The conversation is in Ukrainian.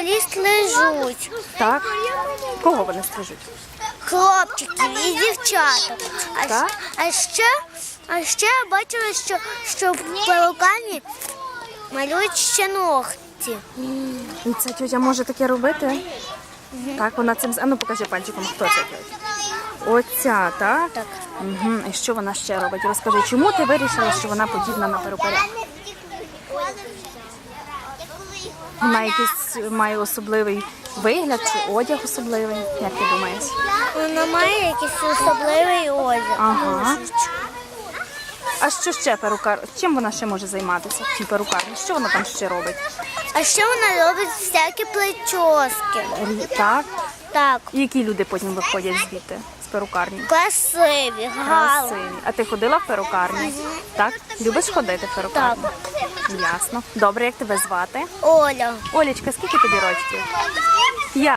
вчителі стрижуть. Так? Кого вони стрижуть? Хлопчиків і дівчаток. А, Так? а ще, а ще я бачила, що, що в перукарні малюють ще ногті. І ця тьотя може таке робити? Так, вона цим. А ну покажи пальчиком, хто це. Оця, так? Так. Угу. І що вона ще робить? Розкажи, чому ти вирішила, що вона подібна на перукаря? Вона якийсь має особливий вигляд чи одяг особливий, як ти думаєш? Вона має якийсь особливий одяг. Ага. А що ще перукар? Чим вона ще може займатися Чим перукарні? Що вона там ще робить? А ще вона робить всякі прически. Так. Так, І які люди потім виходять звідти з перукарні? красиві, гарні. Красиві. А ти ходила в перукарню? Так? Любиш ходити в перукарню? Ясно. Добре, як тебе звати? Оля. Олічка, скільки тобі років? Я.